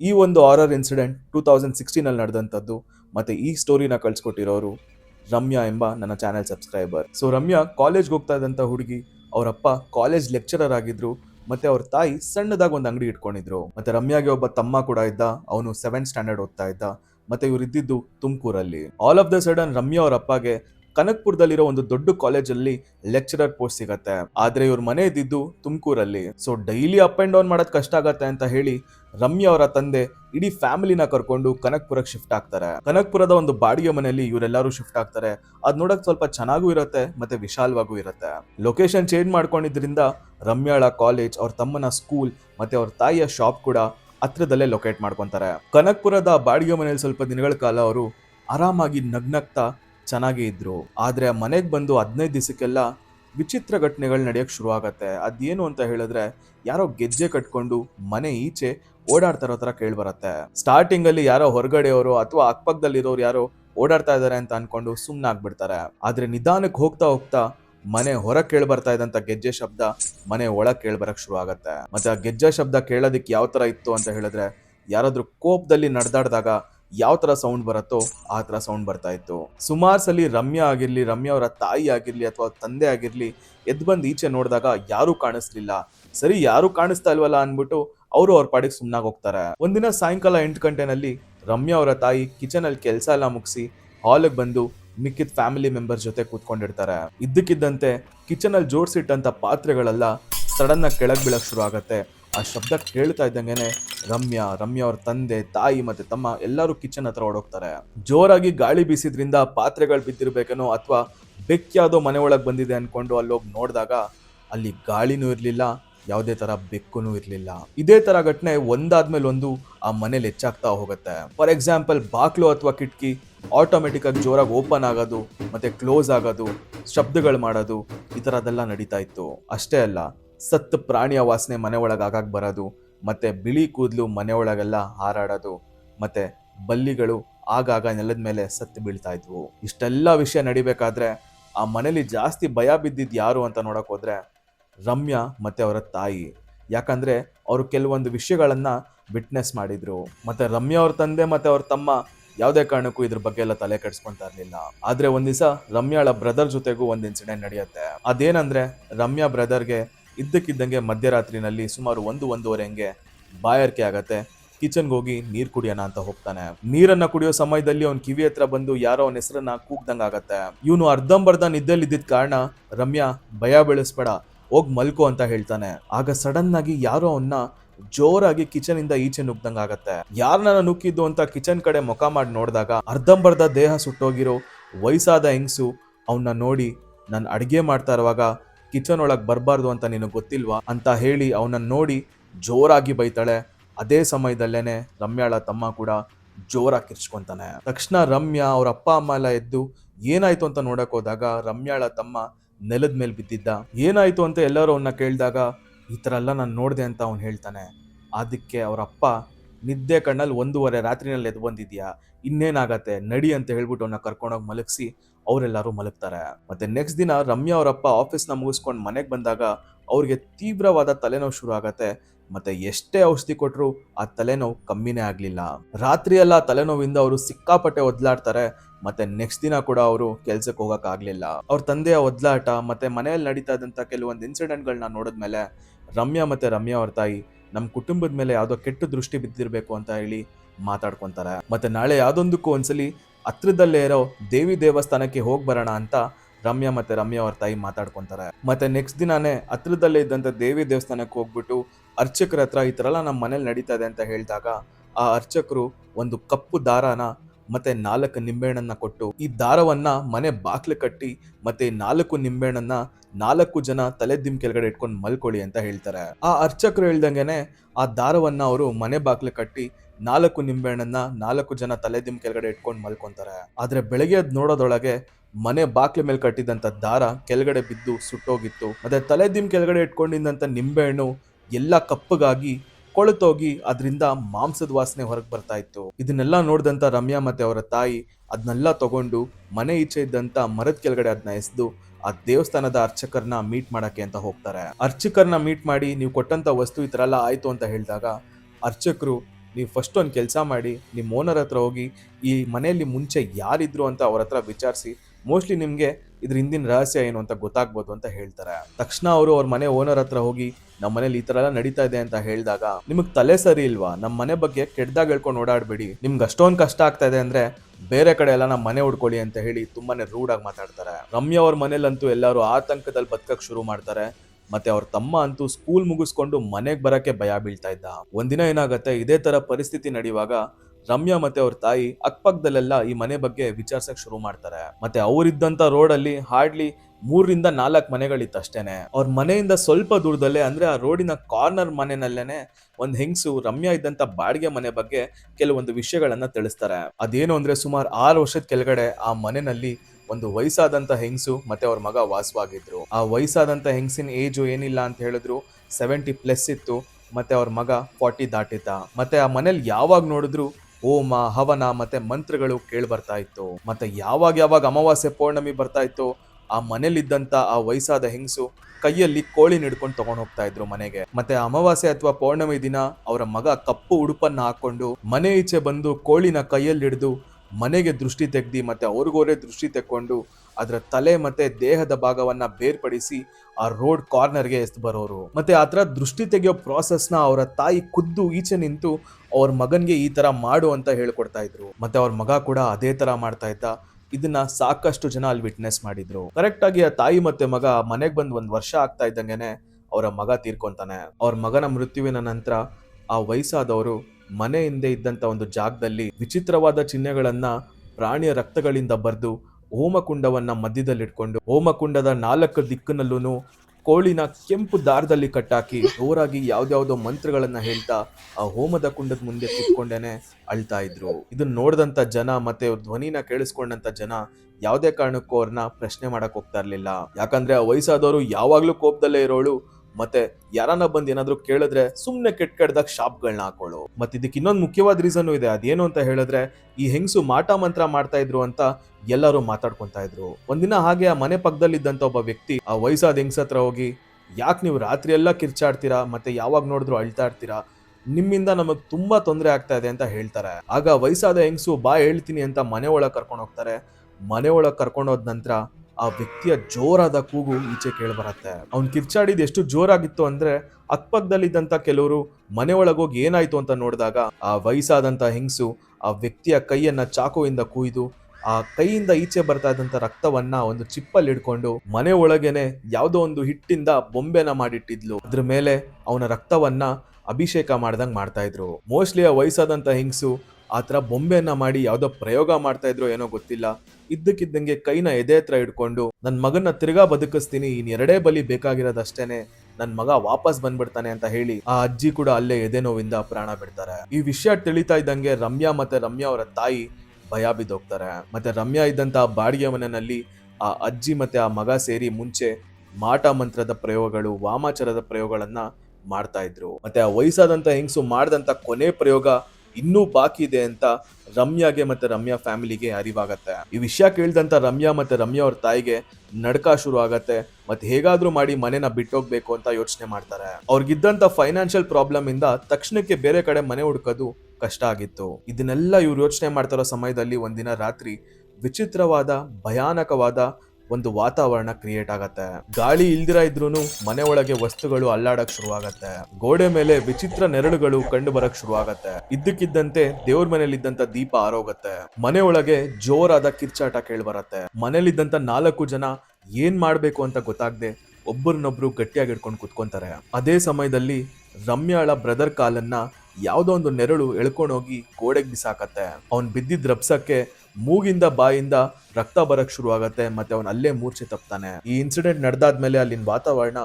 ಈ ಒಂದು horror incident two thousand ಸಿಕ್ಸ್ಟೀನಲ್ಲಿ ನಡೆದಂಥದ್ದು ಮತ್ತು ಈ ಸ್ಟೋರಿನ ಕಳಿಸ್ಕೊಟ್ಟಿರೋರು ರಮ್ಯಾ ಎಂಬ ನನ್ನ ಚಾನೆಲ್ ಸಬ್ಸ್ಕ್ರೈಬರ್ ಸೊ ರಮ್ಯಾ ಕಾಲೇಜ್ಗೆ ಹೋಗ್ತಾ ಇದ್ದಂಥ ಹುಡುಗಿ ಅವರಪ್ಪ ಕಾಲೇಜ್ ಲೆಕ್ಚರರ್ ಆಗಿದ್ರು ಮತ್ತೆ ಅವ್ರ ತಾಯಿ ಸಣ್ಣದಾಗಿ ಒಂದು ಅಂಗಡಿ ಇಟ್ಕೊಂಡಿದ್ರು. ಮತ್ತೆ ರಮ್ಯಾಗೆ ಒಬ್ಬ ತಮ್ಮ ಕೂಡ ಇದ್ದ, ಅವನು ಸೆವೆಂತ್ ಸ್ಟ್ಯಾಂಡರ್ಡ್ ಓದ್ತಾ ಇದ್ದ, ಮತ್ತೆ ಇವ್ರು ಇದ್ದಿದ್ದು ತುಮಕೂರಲ್ಲಿ. All of the sudden Ramya ಅವ್ರ ಅಪ್ಪಗೆ ಕನಕ್ಪುರದಲ್ಲಿರೋ ಒಂದು ದೊಡ್ಡ ಕಾಲೇಜಲ್ಲಿ ಲೆಕ್ಚರರ್ ಪೋಸ್ಟ್ ಸಿಗತ್ತೆ. ಆದ್ರೆ ಇವ್ರ ಮನೆ ಇದ್ದಿದ್ದು ತುಮಕೂರಲ್ಲಿ. So daily up and down ಮಾಡೋದ್ ಕಷ್ಟ ಆಗತ್ತೆ ಅಂತ ಹೇಳಿ ರಮ್ಯಾ ಅವರ ತಂದೆ ಇಡೀ ಫ್ಯಾಮಿಲಿನ ಕರ್ಕೊಂಡು ಕನಕ್ಪುರಕ್ಕೆ ಶಿಫ್ಟ್ ಆಗ್ತಾರೆ. ಕನಕ್ಪುರದ ಒಂದು ಬಾಡಿಗೆ ಮನೆಯಲ್ಲಿ ಇವರೆಲ್ಲರೂ ಶಿಫ್ಟ್ ಆಗ್ತಾರೆ. ಅದ್ ನೋಡಕ್ ಸ್ವಲ್ಪ ಚೆನ್ನಾಗೂ ಇರುತ್ತೆ, ಮತ್ತೆ ವಿಶಾಲವಾಗೂ ಇರುತ್ತೆ. ಲೊಕೇಶನ್ ಚೇಂಜ್ ಮಾಡ್ಕೊಂಡಿದ್ರಿಂದ ರಮ್ಯಾಳ ಕಾಲೇಜ್ ಅವ್ರ ತಮ್ಮನ ಸ್ಕೂಲ್ ಮತ್ತೆ ಅವ್ರ ತಾಯಿಯ ಶಾಪ್ ಕೂಡ ಹತ್ರದಲ್ಲೇ ಲೊಕೇಟ್ ಮಾಡ್ಕೊಂತಾರೆ. ಕನಕ್ಪುರದ ಬಾಡಿಗೆ ಮನೆಯಲ್ಲಿ ಸ್ವಲ್ಪ ದಿನಗಳ ಕಾಲ ಅವರು ಆರಾಮಾಗಿ ನಗ್ನಗ್ತಾ ಚೆನ್ನಾಗೇ ಇದ್ರು. ಆದರೆ ಮನೆಗೆ ಬಂದು ಹದಿನೈದು ದಿವಸಕ್ಕೆಲ್ಲ ವಿಚಿತ್ರ ಘಟನೆಗಳು ನಡೆಯೋಕ್ಕೆ ಶುರು ಆಗತ್ತೆ ಅದೇನು ಅಂತ ಹೇಳಿದ್ರೆ ಯಾರೋ ಗೆಜ್ಜೆ ಕಟ್ಕೊಂಡು ಮನೆ ಈಚೆ ಓಡಾಡ್ತಾ ಇರೋ ಥರ ಕೇಳ್ಬರತ್ತೆ. ಸ್ಟಾರ್ಟಿಂಗ್ ಅಲ್ಲಿ ಯಾರೋ ಹೊರಗಡೆಯವರು ಅಥವಾ ಅಕ್ಕಪಕ್ಕದಲ್ಲಿರೋರು ಯಾರೋ ಓಡಾಡ್ತಾ ಇದ್ದಾರೆ ಅಂತ ಅನ್ಕೊಂಡು ಸುಮ್ಮನೆ ಆಗ್ಬಿಡ್ತಾರೆ. ಆದ್ರೆ ನಿಧಾನಕ್ಕೆ ಹೋಗ್ತಾ ಹೋಗ್ತಾ ಮನೆ ಹೊರಗೆ ಕೇಳಿ ಇದ್ದಂಥ ಗೆಜ್ಜೆ ಶಬ್ದ ಮನೆ ಒಳಗೆ ಕೇಳಿ ಬರಕ್ ಶುರು ಆಗತ್ತೆ ಮತ್ತೆ ಆ ಗೆಜ್ಜೆ ಶಬ್ದ ಕೇಳೋದಕ್ಕೆ ಯಾವ ತರ ಇತ್ತು ಅಂತ ಹೇಳಿದ್ರೆ ಯಾರಾದರೂ ಕೋಪದಲ್ಲಿ ನಡೆದಾಡ್ದಾಗ ಯಾವ ತರ ಸೌಂಡ್ ಬರುತ್ತೋ ಆ ತರ ಸೌಂಡ್ ಬರ್ತಾ ಇತ್ತು. ಸುಮಾರು ಸಲಿ ರಮ್ಯಾ ಆಗಿರ್ಲಿ, ರಮ್ಯಾ ಅವರ ತಾಯಿ ಆಗಿರ್ಲಿ ಅಥವಾ ತಂದೆ ಆಗಿರ್ಲಿ ಎದ್ ಬಂದು ಈಚೆ ನೋಡಿದಾಗ ಯಾರು ಕಾಣಿಸ್ಲಿಲ್ಲ. ಸರಿ, ಯಾರು ಕಾಣಿಸ್ತಾ ಇಲ್ವಲ್ಲ ಅನ್ಬಿಟ್ಟು ಅವರು ಅವ್ರ ಪಾಡಿಗೆ ಸುಮ್ನಾಗ್ ಹೋಗ್ತಾರೆ. ಒಂದಿನ ಸಾಯಂಕಾಲ ಎಂಟು ಗಂಟೆನಲ್ಲಿ ರಮ್ಯಾ ಅವರ ತಾಯಿ ಕಿಚನ್ ಅಲ್ಲಿ ಕೆಲಸ ಎಲ್ಲ ಮುಗಿಸಿ ಹಾಲಿಗೆ ಬಂದು ಮಿಕ್ಕಿದ ಫ್ಯಾಮಿಲಿ ಮೆಂಬರ್ ಜೊತೆ ಕೂತ್ಕೊಂಡಿರ್ತಾರೆ. ಇದ್ದಕ್ಕಿದ್ದಂತೆ ಕಿಚನ್ ಅಲ್ಲಿ ಜೋಡಿಸಿಟ್ಟಂತ ಪಾತ್ರೆಗಳೆಲ್ಲ ಸಡನ್ ಆಗಿ ಕೆಳಗ್ ಬೀಳಕ್ ಶುರು ಆಗತ್ತೆ. ಆ ಶಬ್ದ ಕೇಳ್ತಾ ಇದ್ದಂಗೆನೆ ರಮ್ಯಾ ರಮ್ಯಾ ಅವ್ರ ತಂದೆ, ತಾಯಿ ಮತ್ತೆ ತಮ್ಮ ಎಲ್ಲರೂ ಕಿಚನ್ ಹತ್ರ ಓಡೋಗ್ತಾರೆ. ಜೋರಾಗಿ ಗಾಳಿ ಬೀಸಿದ್ರಿಂದ ಪಾತ್ರೆಗಳು ಬಿದ್ದಿರ್ಬೇಕೇನೋ ಅಥವಾ ಬೆಕ್ ಯಾವ್ದೋ ಮನೆ ಒಳಗೆ ಬಂದಿದೆ ಅನ್ಕೊಂಡು ಅಲ್ಲಿ ಹೋಗಿ ನೋಡಿದಾಗ ಅಲ್ಲಿ ಗಾಳಿನೂ ಇರಲಿಲ್ಲ, ಯಾವುದೇ ತರ ಬೆಕ್ಕುನೂ ಇರಲಿಲ್ಲ. ಇದೇ ತರ ಘಟನೆ ಒಂದಾದ್ಮೇಲೆ ಒಂದು ಆ ಮನೇಲಿ ಹೆಚ್ಚಾಗ್ತಾ ಹೋಗುತ್ತೆ. ಫಾರ್ ಎಕ್ಸಾಂಪಲ್ ಬಾಕ್ಲು ಅಥವಾ ಕಿಟಕಿ ಆಟೋಮೆಟಿಕ್ ಆಗಿ ಜೋರಾಗಿ ಓಪನ್ ಆಗೋದು, ಮತ್ತೆ ಕ್ಲೋಸ್ ಆಗೋದು, ಶಬ್ದಗಳು ಮಾಡೋದು, ಈ ಥರದ್ದೆಲ್ಲ ನಡೀತಾ ಇತ್ತು. ಅಷ್ಟೇ ಅಲ್ಲ ಸತ್ತು ಪ್ರಾಣಿಯ ವಾಸನೆ ಮನೆ ಒಳಗೆ ಆಗಾಗ ಬರೋದು, ಮತ್ತೆ ಬಿಳಿ ಕೂದಲು ಮನೆ ಒಳಗೆಲ್ಲ ಹಾರಾಡೋದು, ಮತ್ತೆ ಬಲ್ಲಿಗಳು ಆಗಾಗ ನೆಲದ ಮೇಲೆ ಸತ್ತು ಬೀಳ್ತಾ ಇದ್ವು. ಇಷ್ಟೆಲ್ಲ ವಿಷಯ ನಡಿಬೇಕಾದ್ರೆ ಆ ಮನೇಲಿ ಜಾಸ್ತಿ ಭಯ ಬಿದ್ದಿದ್ದು ಯಾರು ಅಂತ ನೋಡಕ್ ಹೋದ್ರೆ ರಮ್ಯಾ ಮತ್ತೆ ಅವರ ತಾಯಿ. ಯಾಕಂದ್ರೆ ಅವರು ಕೆಲವೊಂದು ವಿಷಯಗಳನ್ನು ವಿಟ್ನೆಸ್ ಮಾಡಿದ್ರು. ಮತ್ತೆ ರಮ್ಯಾ ಅವ್ರ ತಂದೆ ಮತ್ತೆ ಅವ್ರ ತಮ್ಮ ಯಾವುದೇ ಕಾರಣಕ್ಕೂ ಇದ್ರ ಬಗ್ಗೆ ಎಲ್ಲ ತಲೆ ಕೆಡಿಸ್ಕೊತಾ ಇರಲಿಲ್ಲ. ಆದ್ರೆ ಒಂದ್ ದಿವಸ ರಮ್ಯಾಳ ಬ್ರದರ್ ಜೊತೆಗೂ ಒಂದು ಇನ್ಸಿಡೆಂಟ್ ನಡೆಯುತ್ತೆ. ಅದೇನಂದ್ರೆ ರಮ್ಯಾ ಬ್ರದರ್ಗೆ ಇದ್ದಕ್ಕಿದ್ದಂಗೆ ಮಧ್ಯರಾತ್ರಿನಲ್ಲಿ ಸುಮಾರು ಒಂದು ಒಂದೂವರೆ ಹಂಗೆ ಬಾಯಾರಿಕೆ ಆಗತ್ತೆ. ಕಿಚನ್ಗೆ ಹೋಗಿ ನೀರು ಕುಡಿಯೋಣ ಅಂತ ಹೋಗ್ತಾನೆ. ನೀರನ್ನ ಕುಡಿಯೋ ಸಮಯದಲ್ಲಿ ಅವ್ನ ಕಿವಿ ಹತ್ರ ಬಂದು ಯಾರೋ ಅವನ ಹೆಸರನ್ನ ಕೂಗ್ದಂಗ ಆಗತ್ತೆ. ಇವನು ಅರ್ಧಂಬರ್ಧ ನಿದ್ದೆಲ್ ಇದ್ದಿದ್ ಕಾರಣ ರಮ್ಯಾ, ಭಯ ಬೆಳೆಸ್ಬೇಡ, ಹೋಗ್ ಮಲ್ಕೋ ಅಂತ ಹೇಳ್ತಾನೆ. ಆಗ ಸಡನ್ ಆಗಿ ಯಾರೋ ಅವನ್ನ ಜೋರಾಗಿ ಕಿಚನ್ ಇಂದ ಈಚೆ ನುಗ್ದಂಗ ಆಗತ್ತೆ. ಯಾರನ್ನ ನುಗ್ಗಿದ್ದು ಅಂತ ಕಿಚನ್ ಕಡೆ ಮುಖ ಮಾಡಿ ನೋಡಿದಾಗ ಅರ್ಧಂಬರ್ಧ ದೇಹ ಸುಟ್ಟೋಗಿರೋ ವಯಸ್ಸಾದ ಹೆಂಗ್ಸು ಅವನ್ನ ನೋಡಿ ನಾನು ಅಡಿಗೆ ಮಾಡ್ತಾ ಇರುವಾಗ ಕಿಚನ್ ಒಳಗೆ ಬರಬಾರ್ದು ಅಂತ ನಿನಗೆ ಗೊತ್ತಿಲ್ವಾ? ಅಂತ ಹೇಳಿ ಅವನನ್ನು ನೋಡಿ ಜೋರಾಗಿ ಬೈತಾಳೆ. ಅದೇ ಸಮಯದಲ್ಲೇನೆ ರಮ್ಯಾಳ ತಮ್ಮ ಕೂಡ ಜೋರಾಗಿ ಕಿರ್ಚ್ಕೊತಾನೆ. ತಕ್ಷಣ ರಮ್ಯಾ ಅವ್ರ ಅಪ್ಪ ಅಮ್ಮ ಎಲ್ಲ ಎದ್ದು, ಏನಾಯ್ತು ಅಂತ ನೋಡಕ್ ಹೋದಾಗ ರಮ್ಯಾಳ ತಮ್ಮ ನೆಲದ ಮೇಲೆ ಬಿದ್ದಿದ್ದ. ಏನಾಯ್ತು ಅಂತ ಎಲ್ಲರೂ ಅವನ್ನ ಕೇಳಿದಾಗ, ಈ ಥರ ಎಲ್ಲ ನಾನು ನೋಡಿದೆ ಅಂತ ಅವ್ನು ಹೇಳ್ತಾನೆ. ಅದಕ್ಕೆ ಅವ್ರ ಅಪ್ಪ ನಿದ್ದೆ ಕಣ್ಣಲ್ಲಿ ಒಂದೂವರೆ ರಾತ್ರಿನಲ್ಲಿ ಎದ್ದು ಬಂದಿದ್ಯಾ? ಇನ್ನೇನಾಗತ್ತೆ? ನಡಿ ಅಂತ ಹೇಳ್ಬಿಟ್ಟು ಅವನ್ನ ಕರ್ಕೊಂಡೋಗಿ ಮಲಗಿಸಿ ಅವರೆಲ್ಲರೂ ಮಲಗ್ತಾರೆ. ಮತ್ತೆ ನೆಕ್ಸ್ಟ್ ದಿನ ರಮ್ಯಾ ಅವರಪ್ಪ ಆಫೀಸ್ನ ಮುಗಿಸ್ಕೊಂಡು ಮನೆಗೆ ಬಂದಾಗ ಅವ್ರಿಗೆ ತೀವ್ರವಾದ ತಲೆನೋವು ಶುರು ಆಗತ್ತೆ. ಮತ್ತೆ ಎಷ್ಟೇ ಔಷಧಿ ಕೊಟ್ಟರು ಆ ತಲೆನೋವು ಕಮ್ಮಿನೇ ಆಗಲಿಲ್ಲ. ರಾತ್ರಿ ಎಲ್ಲ ತಲೆನೋವಿಂದ ಅವರು ಸಿಕ್ಕಾಪಟ್ಟೆ ಒದ್ಲಾಡ್ತಾರೆ. ಮತ್ತೆ ನೆಕ್ಸ್ಟ್ ದಿನ ಕೂಡ ಅವರು ಕೆಲ್ಸಕ್ಕೆ ಹೋಗಕ್ ಆಗ್ಲಿಲ್ಲ. ಅವ್ರ ತಂದೆಯ ಒದ್ಲಾಟ ಮತ್ತೆ ಮನೆಯಲ್ಲಿ ನಡೀತಾ ಇದ್ದಂಥ ಕೆಲವೊಂದು ಇನ್ಸಿಡೆಂಟ್ಗಳನ್ನ ನೋಡಿದ್ಮೇಲೆ ರಮ್ಯಾ ಮತ್ತೆ ರಮ್ಯಾ ಅವ್ರ ತಾಯಿ ನಮ್ಮ ಕುಟುಂಬದ ಮೇಲೆ ಯಾವುದೋ ಕೆಟ್ಟ ದೃಷ್ಟಿ ಬಿದ್ದಿರಬೇಕು ಅಂತ ಹೇಳಿ ಮಾತಾಡ್ಕೊಂತಾರೆ. ಮತ್ತೆ ನಾಳೆ ಯಾವ್ದೊಂದಕ್ಕೂ ಒಂದ್ಸಲಿ ಹತ್ರದಲ್ಲೇ ಇರೋ ದೇವಿ ದೇವಸ್ಥಾನಕ್ಕೆ ಹೋಗಿ ಬರೋಣ ಅಂತ ರಮ್ಯಾ ಮತ್ತೆ ರಮ್ಯಾ ಅವ್ರ ತಾಯಿ ಮಾತಾಡ್ಕೊಂತಾರೆ. ಮತ್ತೆ ನೆಕ್ಸ್ಟ್ ದಿನಾನೇ ಹತ್ರದಲ್ಲೇ ಇದ್ದಂತ ದೇವಿ ದೇವಸ್ಥಾನಕ್ಕೆ ಹೋಗ್ಬಿಟ್ಟು ಅರ್ಚಕರ ಹತ್ರ ಈ ಥರ ನಮ್ಮ ಮನೇಲಿ ನಡೀತಾ ಅಂತ ಹೇಳಿದಾಗ ಆ ಅರ್ಚಕರು ಒಂದು ಕಪ್ಪು ದಾರಾನ ಮತ್ತೆ ನಾಲ್ಕು ನಿಂಬೆಹಣ್ಣನ್ನ ಕೊಟ್ಟು ಈ ದಾರವನ್ನ ಮನೆ ಬಾಕ್ಲು ಕಟ್ಟಿ ಮತ್ತೆ ನಾಲ್ಕು ನಿಂಬೆಹಣ್ಣನ್ನ ನಾಲ್ಕು ಜನ ತಲೆ ದಿಮ್ ಕೆಳಗಡೆ ಇಟ್ಕೊಂಡು ಮಲ್ಕೊಳ್ಳಿ ಅಂತ ಹೇಳ್ತಾರೆ. ಆ ಅರ್ಚಕರು ಹೇಳ್ದಂಗೆನೆ ಆ ದಾರವನ್ನ ಅವರು ಮನೆ ಬಾಗ್ಲು ಕಟ್ಟಿ ನಾಲ್ಕು ನಿಂಬೆಹಣ್ಣನ್ನ ನಾಲ್ಕು ಜನ ತಲೆ ದಿಮ್ ಕೆಳಗಡೆ ಇಟ್ಕೊಂಡು ಮಲ್ಕೊಂತಾರೆ. ಆದ್ರೆ ಬೆಳಗ್ಗೆ ಅದ್ ನೋಡೋದೊಳಗೆ ಮನೆ ಬಾಕ್ಲ ಮೇಲೆ ಕಟ್ಟಿದಂತ ದಾರ ಕೆಳಗಡೆ ಬಿದ್ದು ಸುಟ್ಟೋಗಿತ್ತು. ಮತ್ತೆ ತಲೆ ದಿಮ್ ಕೆಳಗಡೆ ಇಟ್ಕೊಂಡಿದ್ದಂತ ನಿಂಬೆಹಣ್ಣು ಎಲ್ಲ ಕಪ್ಪಗಾಗಿ ಕೊಳತೋಗಿ ಅದರಿಂದ ಮಾಂಸದ ವಾಸನೆ ಹೊರಗೆ ಬರ್ತಾ ಇತ್ತು. ಇದನ್ನೆಲ್ಲ ನೋಡಿದಂತ ರಮ್ಯಾ ಮತ್ತೆ ಅವರ ತಾಯಿ ಅದನ್ನೆಲ್ಲ ತಗೊಂಡು ಮನೆ ಈಚೆ ಇದ್ದಂತ ಮರದ ಕೆಳಗಡೆ ಅದನ್ನ ಎಸ್ದು ಆ ದೇವಸ್ಥಾನದ ಅರ್ಚಕರನ್ನ ಮೀಟ್ ಮಾಡಕ್ಕೆ ಅಂತ ಹೋಗ್ತಾರೆ. ಅರ್ಚಕರನ್ನ ಮೀಟ್ ಮಾಡಿ ನೀವು ಕೊಟ್ಟಂತ ವಸ್ತು ಈ ತರ ಎಲ್ಲ ಆಯ್ತು ಅಂತ ಹೇಳಿದಾಗ ಅರ್ಚಕರು ನೀವು ಫಸ್ಟ್ ಒಂದು ಕೆಲಸ ಮಾಡಿ, ನಿಮ್ಮ ಓನರ್ ಹತ್ರ ಹೋಗಿ, ಈ ಮನೆಯಲ್ಲಿ ಮುಂಚೆ ಯಾರಿದ್ರು ಅಂತ ಅವ್ರ ಹತ್ರ ವಿಚಾರಿಸಿ ಮೋಸ್ಟ್ಲಿ ನಿಮಗೆ ಇದ್ರ ಹಿಂದಿನ ರಹಸ್ಯ ಏನು ಅಂತ ಗೊತ್ತಾಗ್ಬೋದು ಅಂತ ಹೇಳ್ತಾರೆ. ತಕ್ಷಣ ಅವರು ಅವ್ರ ಮನೆ ಓನರ್ ಹತ್ರ ಹೋಗಿ, ನಮ್ಮ ಮನೇಲಿ ಈ ತರ ಎಲ್ಲ ನಡೀತಾ ಇದೆ ಅಂತ ಹೇಳಿದಾಗ, ನಿಮಗೆ ತಲೆ ಸರಿ ಇಲ್ವಾ? ನಮ್ಮ ಮನೆ ಬಗ್ಗೆ ಕೆಟ್ಟದಾಗ ಹೇಳ್ಕೊಂಡು ಓಡಾಡಬೇಡಿ. ನಿಮ್ಗೆ ಅಷ್ಟೊಂದು ಕಷ್ಟ ಆಗ್ತಾ ಇದೆ ಅಂದ್ರೆ ಬೇರೆ ಕಡೆ ಎಲ್ಲ ನಮ್ಮ ಮನೆ ಹುಡ್ಕೊಳ್ಳಿ ಅಂತ ಹೇಳಿ ತುಂಬಾನೇ ರೂಡ್ ಆಗಿ ಮಾತಾಡ್ತಾರೆ. ರಮ್ಯಾ ಅವ್ರ ಮನೇಲಂತೂ ಎಲ್ಲರೂ ಆತಂಕದಲ್ಲಿ ಬದುಕಕ್ ಶುರು ಮಾಡ್ತಾರೆ. ಮತ್ತೆ ಅವ್ರ ತಮ್ಮ ಅಂತೂ ಸ್ಕೂಲ್ ಮುಗಿಸ್ಕೊಂಡು ಮನೆಗೆ ಬರಕ್ಕೆ ಭಯ ಬೀಳ್ತಾ ಇದ್ದ. ಒಂದಿನ ಏನಾಗತ್ತೆ, ಇದೇ ತರ ಪರಿಸ್ಥಿತಿ ನಡೆಯುವಾಗ ರಮ್ಯಾ ಮತ್ತೆ ಅವ್ರ ತಾಯಿ ಅಕ್ಕಪಕ್ಕದಲ್ಲೆಲ್ಲ ಈ ಮನೆ ಬಗ್ಗೆ ವಿಚಾರಿಸಕ್ ಶುರು ಮಾಡ್ತಾರೆ. ಮತ್ತೆ ಅವರಿದ್ದಂತ ರೋಡ್ ಅಲ್ಲಿ ಹಾರ್ಡ್ಲಿ ಮೂರರಿಂದ ನಾಲ್ಕು ಮನೆಗಳಿತ್ತು ಅಷ್ಟೇನೆ. ಅವ್ರ ಮನೆಯಿಂದ ಸ್ವಲ್ಪ ದೂರದಲ್ಲೇ ಅಂದ್ರೆ ಆ ರೋಡಿನ ಕಾರ್ನರ್ ಮನೆಯಲ್ಲೇನೆ ಒಂದ್ ಹೆಂಗಸು ರಮ್ಯಾ ಇದ್ದಂತ ಬಾಡಿಗೆ ಮನೆ ಬಗ್ಗೆ ಕೆಲವೊಂದು ವಿಷಯಗಳನ್ನ ತಿಳಿಸ್ತಾರೆ. ಅದೇನು ಅಂದ್ರೆ ಸುಮಾರು ಆರು ವರ್ಷದ ಕೆಳಗಡೆ ಆ ಮನೆಯಲ್ಲಿ ಒಂದು ವಯಸ್ಸಾದಂತ ಹೆಂಗಸು ಮತ್ತೆ ಅವ್ರ ಮಗ ವಾಸವಾಗಿದ್ರು. ಆ ವಯಸ್ಸಾದಂತ ಹೆಂಗಸಿನ ಏಜು ಏನಿಲ್ಲ ಅಂತ ಹೇಳಿದ್ರು ಸೆವೆಂಟಿ ಪ್ಲಸ್ ಇತ್ತು, ಮತ್ತೆ ಅವ್ರ ಮಗ ಫಾರ್ಟಿ ದಾಟಿತ ಮತ್ತೆ ಆ ಮನೇಲಿ ಯಾವಾಗ ನೋಡಿದ್ರು ಹೋಮ ಹವನ ಮತ್ತೆ ಮಂತ್ರಗಳು ಕೇಳಿ ಬರ್ತಾ ಇತ್ತು. ಮತ್ತೆ ಯಾವಾಗ ಯಾವಾಗ ಅಮಾವಾಸ್ಯೆ ಪೌರ್ಣಮಿ ಬರ್ತಾ ಇತ್ತು, ಆ ಮನೇಲಿದ್ದಂತ ಆ ವಯಸ್ಸಾದ ಹೆಂಗಸು ಕೈಯಲ್ಲಿ ಕೋಳಿ ಹಿಡ್ಕೊಂಡು ತಗೊಂಡು ಹೋಗ್ತಾ ಇದ್ರು ಮನೆಗೆ. ಮತ್ತೆ ಅಮಾವಾಸ್ಯೆ ಅಥವಾ ಪೌರ್ಣಮಿ ದಿನ ಅವರ ಮಗ ಕಪ್ಪು ಉಡುಪನ್ನ ಹಾಕೊಂಡು ಮನೆ ಈಚೆ ಬಂದು ಕೋಳಿನ ಕೈಯಲ್ಲಿ ಹಿಡಿದು ಮನೆಗೆ ದೃಷ್ಟಿ ತೆಗ್ದಿ ಮತ್ತೆ ಅವ್ರಿಗೋರೇ ದೃಷ್ಟಿ ತೆಕ್ಕೊಂಡು ಅದರ ತಲೆ ಮತ್ತೆ ದೇಹದ ಭಾಗವನ್ನ ಬೇರ್ಪಡಿಸಿ ಆ ರೋಡ್ ಕಾರ್ನರ್ಗೆ ಎಸ್ ಬರೋರು ಮತ್ತೆ ಆ ದೃಷ್ಟಿ ತೆಗೆಯೋ ಪ್ರಾಸೆಸ್ನ ಅವರ ತಾಯಿ ಖುದ್ದು ಈಚೆ ನಿಂತು ಅವ್ರ ಮಗನ್ಗೆ ಈ ತರ ಮಾಡು ಅಂತ ಹೇಳ್ಕೊಡ್ತಾ ಇದ್ರು. ಮತ್ತೆ ಅವ್ರ ಮಗ ಕೂಡ ಅದೇ ತರ ಮಾಡ್ತಾ ಇದ್ದ. ಇದನ್ನ ಸಾಕಷ್ಟು ಜನ ಅಲ್ಲಿ ವಿಟ್ನೆಸ್ ಮಾಡಿದ್ರು. ಕರೆಕ್ಟ್ ಆಗಿ ಆ ತಾಯಿ ಮತ್ತೆ ಮಗ ಮನೆಗೆ ಬಂದು ಒಂದು ವರ್ಷ ಆಗ್ತಾ ಇದ್ದಂಗೆನೆ ಅವರ ಮಗ ತೀರ್ಕೊಂತಾನೆ. ಅವ್ರ ಮಗನ ಮೃತ್ಯುವಿನ ನಂತರ ಆ ವಯಸ್ಸಾದವರು ಮನೆ ಹಿಂದೆ ಇದ್ದಂತ ಒಂದು ಜಾಗದಲ್ಲಿ ವಿಚಿತ್ರವಾದ ಚಿಹ್ನೆಗಳನ್ನ ಪ್ರಾಣಿಯ ರಕ್ತಗಳಿಂದ ಬರೆದು ಹೋಮಕುಂಡವನ್ನ ಮಧ್ಯದಲ್ಲಿಟ್ಕೊಂಡು ಹೋಮಕುಂಡದ ನಾಲ್ಕು ದಿಕ್ಕಿನಲ್ಲೂ ಕೋಳಿನ ಕೆಂಪು ದಾರದಲ್ಲಿ ಕಟ್ಟಾಕಿ ಜೋರಾಗಿ ಯಾವ್ದಾವುದೋ ಮಂತ್ರಗಳನ್ನ ಹೇಳ್ತಾ ಆ ಹೋಮದ ಕುಂಡದ ಮುಂದೆ ಕೂತ್ಕೊಂಡೇನೆ ಅಳ್ತಾ ಇದ್ರು. ಇದನ್ನ ನೋಡಿದಂತ ಜನ ಮತ್ತೆ ಧ್ವನಿನ ಕೇಳಿಸ್ಕೊಂಡಂತ ಜನ ಯಾವುದೇ ಕಾರಣಕ್ಕೂ ಅವ್ರನ್ನ ಪ್ರಶ್ನೆ ಮಾಡಕ್ ಹೋಗ್ತಾ ಇರ್ಲಿಲ್ಲ. ಯಾಕಂದ್ರೆ ಆ ವಯಸ್ಸಾದವರು ಯಾವಾಗ್ಲೂ ಕೋಪದಲ್ಲೇ ಇರೋಳು. ಮತ್ತೆ ಯಾರನ್ನ ಬಂದ್ ಏನಾದ್ರು ಕೇಳಿದ್ರೆ ಸುಮ್ನೆ ಕೆಟ್ಟ ಕೆಟ್ಟದಾಗ ಶಾಪ್ಗಳನ್ನ ಹಾಕೊಳ್ಳು. ಮತ್ತೆ ಇದಕ್ಕೆ ಇನ್ನೊಂದು ಮುಖ್ಯವಾದ ರೀಸನ್ ಇದೆ. ಅದೇನು ಅಂತ ಹೇಳಿದ್ರೆ, ಈ ಹೆಂಗಸು ಮಾಟ ಮಂತ್ರ ಮಾಡ್ತಾ ಇದ್ರು ಅಂತ ಎಲ್ಲರೂ ಮಾತಾಡ್ಕೊಂತಾ ಇದ್ರು. ಒಂದಿನ ಹಾಗೆ ಆ ಮನೆ ಪಕ್ಕದಲ್ಲಿದ್ದಂತ ಒಬ್ಬ ವ್ಯಕ್ತಿ ಆ ವಯಸ್ಸಾದ ಹೆಂಗ್ಸತ್ರ ಹೋಗಿ, ಯಾಕೆ ನೀವು ರಾತ್ರಿ ಎಲ್ಲ ಕಿರ್ಚಾಡ್ತೀರಾ? ಮತ್ತೆ ಯಾವಾಗ ನೋಡಿದ್ರು ಅಳ್ತಾ ಇರ್ತೀರಾ ನಿಮ್ಮಿಂದ ನಮಗ್ ತುಂಬಾ ತೊಂದರೆ ಆಗ್ತಾ ಇದೆ ಅಂತ ಹೇಳ್ತಾರೆ. ಆಗ ವಯಸ್ಸಾದ ಹೆಂಗಸು, ಬಾ ಹೇಳ್ತೀನಿ ಅಂತ ಮನೆ ಒಳಗೆ ಕರ್ಕೊಂಡು ಹೋಗ್ತಾರೆ. ಮನೆ ಒಳಗೆ ಕರ್ಕೊಂಡೋದ ನಂತರ ಆ ವ್ಯಕ್ತಿಯ ಜೋರಾದ ಕೂಗು ಈಚೆ ಕೇಳಿ ಅವ್ನು ಕಿರ್ಚಾಡಿದ್ ಎಷ್ಟು ಜೋರಾಗಿತ್ತು ಅಂದ್ರೆ ಅಕ್ಕಪಕ್ಕದಲ್ಲಿದ್ದಂತ ಕೆಲವರು ಮನೆ ಒಳಗೋಗಿ ಏನಾಯ್ತು ಅಂತ ನೋಡಿದಾಗ ಆ ವಯಸ್ಸಾದಂತ ಹೆಂಗಸು ಆ ವ್ಯಕ್ತಿಯ ಕೈಯನ್ನ ಚಾಕುವಿಂದ ಕೂಯ್ದು ಆ ಕೈಯಿಂದ ಈಚೆ ಬರ್ತಾ ಇದ್ದಂತ ರಕ್ತವನ್ನ ಒಂದು ಚಿಪ್ಪಲ್ಲಿ ಇಡ್ಕೊಂಡು ಮನೆ ಒಳಗೇನೆ ಯಾವುದೋ ಒಂದು ಹಿಟ್ಟಿಂದ ಬೊಂಬೆನ ಮಾಡಿಟ್ಟಿದ್ಲು. ಅದ್ರ ಮೇಲೆ ಅವನ ರಕ್ತವನ್ನ ಅಭಿಷೇಕ ಮಾಡ್ದಂಗ್ ಮಾಡ್ತಾ ಇದ್ರು. ಮೋಸ್ಟ್ಲಿ ಆ ವಯಸ್ಸಾದಂತ ಹೆಂಗಸು ಆ ಥರ ಬೊಂಬೆಯನ್ನ ಮಾಡಿ ಯಾವುದೋ ಪ್ರಯೋಗ ಮಾಡ್ತಾ ಇದ್ರು ಏನೋ ಗೊತ್ತಿಲ್ಲ. ಇದ್ದಕ್ಕಿದ್ದಂಗೆ ಕೈನ ಎದೆ ಹತ್ರ ಇಟ್ಕೊಂಡು ನನ್ನ ಮಗನ್ನ ತಿರ್ಗಾ ಬದುಕಿಸ್ತೀನಿ, ಇನ್ ಎರಡೇ ಬಲಿ ಬೇಕಾಗಿರೋದಷ್ಟೇನೆ. ನನ್ನ ಮಗ ವಾಪಸ್ ಬಂದ್ಬಿಡ್ತಾನೆ ಅಂತ ಹೇಳಿ ಆ ಅಜ್ಜಿ ಕೂಡ ಅಲ್ಲೇ ಎದೆ ನೋವಿಂದ ಪ್ರಾಣ ಬಿಡ್ತಾರೆ. ಈ ವಿಷಯ ತಿಳಿತಾ ಇದ್ದಂಗೆ ರಮ್ಯಾ ಮತ್ತೆ ರಮ್ಯಾ ಅವರ ತಾಯಿ ಭಯ ಬಿದ್ದೋಗ್ತಾರೆ. ಮತ್ತೆ ರಮ್ಯಾ ಇದ್ದಂತ ಬಾಡಿಗೆ ಮನೆಯಲ್ಲಿ ಆ ಅಜ್ಜಿ ಮತ್ತೆ ಆ ಮಗ ಸೇರಿ ಮುಂಚೆ ಮಾಟ ಮಂತ್ರದ ಪ್ರಯೋಗಗಳು, ವಾಮಾಚಾರದ ಪ್ರಯೋಗಗಳನ್ನ ಮಾಡ್ತಾ ಇದ್ರು. ಮತ್ತೆ ಆ ವಯಸ್ಸಾದಂತ ಹೆಂಗಸು ಮಾಡಿದಂತ ಕೊನೆ ಪ್ರಯೋಗ ಇನ್ನೂ ಬಾಕಿ ಇದೆ ಅಂತ ರಮ್ಯಾಗೆ ಮತ್ತೆ ರಮ್ಯಾ ಫ್ಯಾಮಿಲಿಗೆ ಅರಿವಾಗತ್ತೆ. ಈ ವಿಷಯ ಕೇಳಿದಂತ ರಮ್ಯಾ ಮತ್ತೆ ರಮ್ಯಾ ಅವ್ರ ತಾಯಿಗೆ ನಡ್ಕ ಶುರು ಆಗತ್ತೆ. ಮತ್ತೆ ಹೇಗಾದ್ರೂ ಮಾಡಿ ಮನೆನ ಬಿಟ್ಟೋಗ್ಬೇಕು ಅಂತ ಯೋಚನೆ ಮಾಡ್ತಾರೆ. ಅವ್ರಿಗಿದ್ದಂತ ಫೈನಾನ್ಷಿಯಲ್ ಪ್ರಾಬ್ಲಮ್ ಇಂದ ತಕ್ಷಣಕ್ಕೆ ಬೇರೆ ಕಡೆ ಮನೆ ಹುಡುಕೋದು ಕಷ್ಟ ಆಗಿತ್ತು. ಇದನ್ನೆಲ್ಲ ಇವ್ರು ಯೋಚನೆ ಮಾಡ್ತಾರೋ ಸಮಯದಲ್ಲಿ ಒಂದಿನ ರಾತ್ರಿ ವಿಚಿತ್ರವಾದ ಭಯಾನಕವಾದ ಒಂದು ವಾತಾವರಣ ಕ್ರಿಯೇಟ್ ಆಗತ್ತೆ. ಗಾಳಿ ಇಲ್ದಿರ ಇದ್ರೂನು ಮನೆ ಒಳಗೆ ವಸ್ತುಗಳು ಅಲ್ಲಾಡಕ್ ಶುರುವಾಗತ್ತೆ. ಗೋಡೆ ಮೇಲೆ ವಿಚಿತ್ರ ನೆರಳುಗಳು ಕಂಡು ಬರಕ್ ಶುರುವಾಗತ್ತೆ. ಇದ್ದಕ್ಕಿದ್ದಂತೆ ದೇವ್ರ ಮನೇಲಿದ್ದಂತ ದೀಪ ಆರೋಗತ್ತೆ. ಮನೆ ಒಳಗೆ ಜೋರಾದ ಕಿರ್ಚಾಟ ಕೇಳ್ಬರತ್ತೆ. ಮನೇಲಿದ್ದಂತ ನಾಲ್ಕು ಜನ ಏನ್ ಮಾಡ್ಬೇಕು ಅಂತ ಗೊತ್ತಾಗ್ದೆ ಒಬ್ಬರನ್ನೊಬ್ರು ಗಟ್ಟಿಯಾಗಿ ಹಿಡ್ಕೊಂಡು ಕುತ್ಕೊಂತಾರೆ. ಅದೇ ಸಮಯದಲ್ಲಿ ರಮ್ಯಾಳ ಬ್ರದರ್ ಕಾಲನ್ನ ಯಾವ್ದೋ ಒಂದು ನೆರಳು ಎಳ್ಕೊಂಡೋಗಿ ಗೋಡೆಗೆ ಬಿಸಾಕತ್ತೆ. ಅವ್ನ್ ಬಿದ್ದಿದ್ ರಬ್ಸಕ್ಕೆ ಮೂಗಿಂದ ಬಾಯಿಂದ ರಕ್ತ ಬರಕ್ ಶುರು ಆಗತ್ತೆ ಮತ್ತೆ ಅವನ್ ಅಲ್ಲೇ ಮೂರ್ಛೆ ತಪ್ತಾನೆ. ಈ ಇನ್ಸಿಡೆಂಟ್ ನಡೆದಾದ್ಮೇಲೆ ಅಲ್ಲಿನ ವಾತಾವರಣ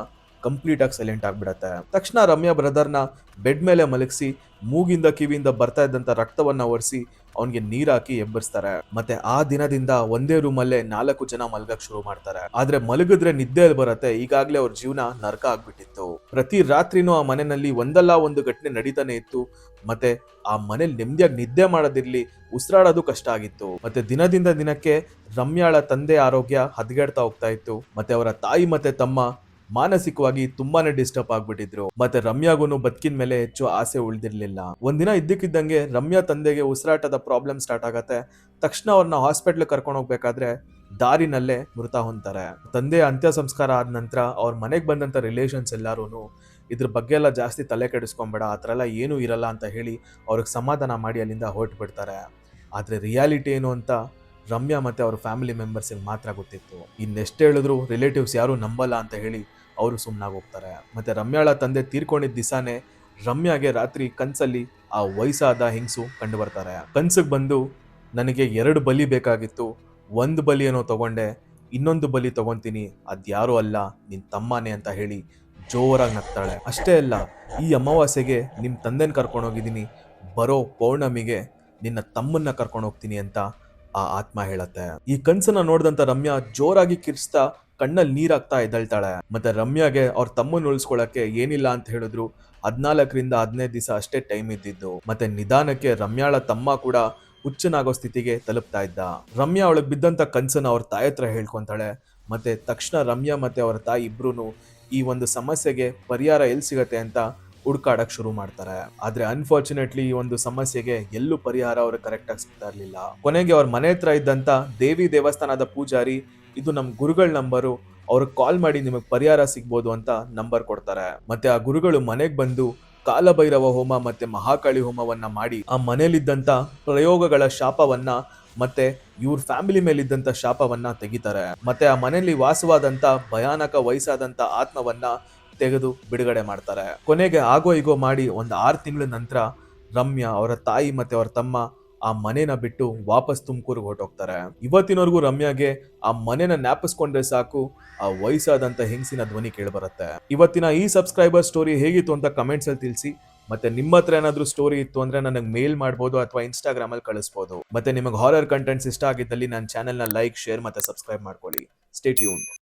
ಕಂಪ್ಲೀಟ್ ಆಗಿ ಸೈಲೆಂಟ್ ಆಗ್ಬಿಡತ್ತೆ. ತಕ್ಷಣ ರಮ್ಯಾ ಬ್ರದರ್ನ ಬೆಡ್ ಮೇಲೆ ಮಲಗಿಸಿ, ಮೂಗಿಂದ ಕಿವಿಯಿಂದ ಬರ್ತಾ ಇದ್ದಂಥ ರಕ್ತವನ್ನ ಒರೆಸಿ ಅವನಿಗೆ ನೀರಾಕಿ ಎಬ್ಬರಿಸ್ತಾರೆ ಮತ್ತೆ ಆ ದಿನದಿಂದ ಒಂದೇ ರೂಮಲ್ಲೇ ನಾಲ್ಕು ಜನ ಮಲಗಕ್ ಶುರು ಮಾಡ್ತಾರೆ. ಆದ್ರೆ ಮಲಗಿದ್ರೆ ನಿದ್ದೆ ಬರತ್ತೆ, ಈಗಾಗ್ಲೇ ಅವ್ರ ಜೀವನ ನರಕ ಆಗ್ಬಿಟ್ಟಿತ್ತು. ಪ್ರತಿ ರಾತ್ರಿನೂ ಆ ಮನೆಯಲ್ಲಿ ಒಂದಲ್ಲ ಒಂದು ಘಟನೆ ನಡೀತಾನೆ ಇತ್ತು. ಮತ್ತೆ ಆ ಮನೇಲಿ ನೆಮ್ಮದಿಯಾಗಿ ನಿದ್ದೆ ಮಾಡೋದಿರ್ಲಿ ಉಸಿರಾಡೋದು ಕಷ್ಟ ಆಗಿತ್ತು. ಮತ್ತೆ ದಿನದಿಂದ ದಿನಕ್ಕೆ ರಮ್ಯಾಳ ತಂದೆ ಆರೋಗ್ಯ ಹದಗೆಡ್ತಾ ಹೋಗ್ತಾ ಇತ್ತು. ಮತ್ತೆ ಅವರ ತಾಯಿ ಮತ್ತೆ ತಮ್ಮ ಮಾನಸಿಕವಾಗಿ ತುಂಬಾನೇ ಡಿಸ್ಟರ್ಬ್ ಆಗ್ಬಿಟ್ಟಿದ್ರು. ಮತ್ತೆ ರಮ್ಯಾಗೂ ಬದುಕಿನ ಮೇಲೆ ಹೆಚ್ಚು ಆಸೆ ಉಳಿದಿರ್ಲಿಲ್ಲ. ಒಂದಿನ ಇದ್ದಕ್ಕಿದ್ದಂಗೆ ರಮ್ಯಾ ತಂದೆಗೆ ಉಸಿರಾಟದ ಪ್ರಾಬ್ಲಮ್ ಸ್ಟಾರ್ಟ್ ಆಗತ್ತೆ. ತಕ್ಷಣ ಅವ್ರನ್ನ ಹಾಸ್ಪಿಟ್ಲ್ ಕರ್ಕೊಂಡು ಹೋಗ್ಬೇಕಾದ್ರೆ ದಾರಿನಲ್ಲೇ ಮೃತ ಹೊಂತಾರೆ ತಂದೆ ಅಂತ್ಯ ಸಂಸ್ಕಾರ ಆದ ನಂತರ ಅವ್ರ ಮನೆಗೆ ಬಂದಂತ ರಿಲೇಷನ್ಸ್ ಎಲ್ಲಾರು ಇದ್ರ ಬಗ್ಗೆ ಎಲ್ಲ ಜಾಸ್ತಿ ತಲೆ ಕೆಡಿಸ್ಕೊಂಬೇಡ, ಆ ಥರ ಎಲ್ಲ ಏನೂ ಇರಲ್ಲ ಅಂತ ಹೇಳಿ ಅವ್ರಿಗೆ ಸಮಾಧಾನ ಮಾಡಿ ಅಲ್ಲಿಂದ ಹೊರಟು ಬಿಡ್ತಾರೆ ಆದರೆ ರಿಯಾಲಿಟಿ ಏನು ಅಂತ ರಮ್ಯಾ ಮತ್ತೆ ಅವ್ರ ಫ್ಯಾಮಿಲಿ ಮೆಂಬರ್ಸಿಗೆ ಮಾತ್ರ ಗೊತ್ತಿತ್ತು. ಇನ್ನೆಷ್ಟು ಹೇಳಿದ್ರು ರಿಲೇಟಿವ್ಸ್ ಯಾರು ನಂಬಲ್ಲ ಅಂತ ಹೇಳಿ ಅವರು ಸುಮ್ಮನಾಗಿ ಹೋಗ್ತಾರೆ ಮತ್ತೆ ರಮ್ಯಾಳ ತಂದೆ ತೀರ್ಕೊಂಡಿದ್ದ ದಿಸಾನೇ ರಮ್ಯಾಗೆ ರಾತ್ರಿ ಕನಸಲ್ಲಿ ಆ ವಯಸ್ಸಾದ ಹೆಂಗಸು ಕಂಡು ಬರ್ತಾರೆ. ಕನ್ಸಿಗೆ ಬಂದು ನನಗೆ ಎರಡು ಬಲಿ ಬೇಕಾಗಿತ್ತು. ಒಂದು ಬಲಿ ಏನೋ ತಗೊಂಡೆ, ಇನ್ನೊಂದು ಬಲಿ ತಗೊಂತೀನಿ. ಅದ್ಯಾರೂ ಅಲ್ಲ ನಿನ್ನ ತಮ್ಮನೇ ಅಂತ ಹೇಳಿ ಜೋರಾಗಿ ನಗ್ತಾಳೆ. ಅಷ್ಟೇ ಅಲ್ಲ, ಈ ಅಮಾವಾಸ್ಯೆಗೆ ನಿಮ್ಮ ತಂದೆನ ಕರ್ಕೊಂಡು ಹೋಗಿದ್ದೀನಿ ಬರೋ ಪೌರ್ಣಮಿಗೆ ನಿನ್ನ ತಮ್ಮನ್ನ ಕರ್ಕೊಂಡು ಹೋಗ್ತೀನಿ ಅಂತ ಆ ಆತ್ಮ ಹೇಳತ್ತೆ. ಈ ಕನ್ಸನ್ನ ನೋಡಿದಂಥ ರಮ್ಯಾ ಜೋರಾಗಿ ಕಿರ್ಸ್ತಾ ಕಣ್ಣಲ್ಲಿ ನೀರಾಗ್ತಾ ಎದ್ದಳ್ತಾಳೆ ಮತ್ತೆ ರಮ್ಯಾಗೆ ಅವ್ರ ತಮ್ಮನ ಉಳಿಸ್ಕೊಳಕ್ಕೆ ಏನಿಲ್ಲ ಅಂತ ಹೇಳಿದ್ರು. ಹದಿನಾಲ್ಕರಿಂದ ಹದಿನೈದು ದಿವಸ ಅಷ್ಟೇ ಟೈಮ್ ಇದ್ದಿದ್ದು. ಮತ್ತೆ ನಿಧಾನಕ್ಕೆ ರಮ್ಯಾಳ ತಮ್ಮ ಕೂಡ ಹುಚ್ಚನಾಗೋ ಸ್ಥಿತಿಗೆ ತಲುಪ್ತಾ ಇದ್ದ. ರಮ್ಯಾ ಅವಳಿಗೆ ಬಿದ್ದಂತ ಕನ್ಸನ್ನ ಅವ್ರ ತಾಯಿ ಹತ್ರ ಹೇಳ್ಕೊಂತಾಳೆ. ಮತ್ತೆ ತಕ್ಷಣ ರಮ್ಯಾ ಮತ್ತೆ ಅವರ ತಾಯಿ ಇಬ್ರು ಈ ಒಂದು ಸಮಸ್ಯೆಗೆ ಪರಿಹಾರ ಎಲ್ಲಿ ಸಿಗತ್ತೆ ಅಂತ ಹುಡ್ಕಾಡಕ್ ಶುರು ಮಾಡ್ತಾರೆ. ಆದ್ರೆ ಅನ್ಫಾರ್ಚುನೇಟ್ಲಿ ಈ ಒಂದು ಸಮಸ್ಯೆಗೆ ಎಲ್ಲೂ ಪರಿಹಾರ ಅವ್ರಿಗೆ ಕರೆಕ್ಟ್ ಆಗಿ ಸಿಗ್ತಾ ಇರಲಿಲ್ಲ. ಕೊನೆಗೆ ಅವ್ರ ಮನೆ ಹತ್ರ ಇದ್ದಂತ ದೇವಿ ದೇವಸ್ಥಾನದ ಪೂಜಾರಿ ಇದು ನಮ್ಮ ಗುರುಗಳ ನಂಬರು. ಅವ್ರಿಗೆ ಕಾಲ್ ಮಾಡಿ ನಿಮಗೆ ಪರಿಹಾರ ಸಿಗ್ಬೋದು ಅಂತ ನಂಬರ್ ಕೊಡ್ತಾರೆ. ಮತ್ತೆ ಆ ಗುರುಗಳು ಮನೆಗೆ ಬಂದು ಕಾಲಭೈರವ ಹೋಮ ಮತ್ತೆ ಮಹಾಕಾಳಿ ಹೋಮವನ್ನ ಮಾಡಿ ಆ ಮನೇಲಿದ್ದಂಥ ಪ್ರಯೋಗಗಳ ಶಾಪವನ್ನ ಮತ್ತೆ ಇವ್ರ ಫ್ಯಾಮಿಲಿ ಮೇಲಿದ್ದಂಥ ಶಾಪವನ್ನ ತೆಗಿತಾರೆ. ಮತ್ತೆ ಆ ಮನೆಯಲ್ಲಿ ವಾಸವಾದಂತ ಭಯಾನಕ ವಯಸ್ಸಾದಂತ ಆತ್ಮವನ್ನ ತೆಗೆದು ಬಿಡುಗಡೆ ಮಾಡ್ತಾರೆ. ಕೊನೆಗೆ ಆಗೋ ಈಗೋ ಮಾಡಿ ಒಂದು ಆರು ತಿಂಗಳ ನಂತರ ರಮ್ಯಾ ಅವರ ತಾಯಿ ಮತ್ತೆ ಅವರ ತಮ್ಮ ಆ ಮನೆನ ಬಿಟ್ಟು ವಾಪಸ್ ತುಮಕೂರಿಗೆ ಹೊರಟೋಗ್ತಾರೆ. ಇವತ್ತಿನವರೆಗೂ ರಮ್ಯಾಗೆ ಆ ಮನೆನ ಜ್ಞಾಪಿಸ್ಕೊಂಡ್ರೆ ಸಾಕು, ಆ ವಯಸ್ಸಾದಂತ ಹೆಂಗಸಿನ ಧ್ವನಿ ಕೇಳಿಬರುತ್ತೆ. ಇವತ್ತಿನ ಈ ಸಬ್ಸ್ಕ್ರೈಬರ್ ಸ್ಟೋರಿ ಹೇಗಿತ್ತು ಅಂತ ಕಮೆಂಟ್ಸ್ ಅಲ್ಲಿ ತಿಳಿಸಿ, ಮತ್ತೆ ನಿಮ್ಮ ಹತ್ರ ಏನಾದ್ರೂ ಸ್ಟೋರಿ ಇತ್ತು ಅಂದ್ರೆ ನನಗೆ ಮೇಲ್ ಮಾಡ್ಬೋದು ಅಥವಾ ಇನ್ಸ್ಟಾಗ್ರಾಮ್ ಅಲ್ಲಿ ಕಳಿಸ್ಬೋದು. ಮತ್ತೆ ನಿಮಗೆ ಹಾರರ್ ಕಂಟೆಂಟ್ಸ್ ಇಷ್ಟ ಆಗಿದ್ದಲ್ಲಿ ನನ್ನ ಚಾನೆಲ್ನ ಲೈಕ್ ಶೇರ್ ಮತ್ತೆ ಸಬ್ಸ್ಕ್ರೈಬ್ ಮಾಡ್ಕೊಳ್ಳಿ. Stay tuned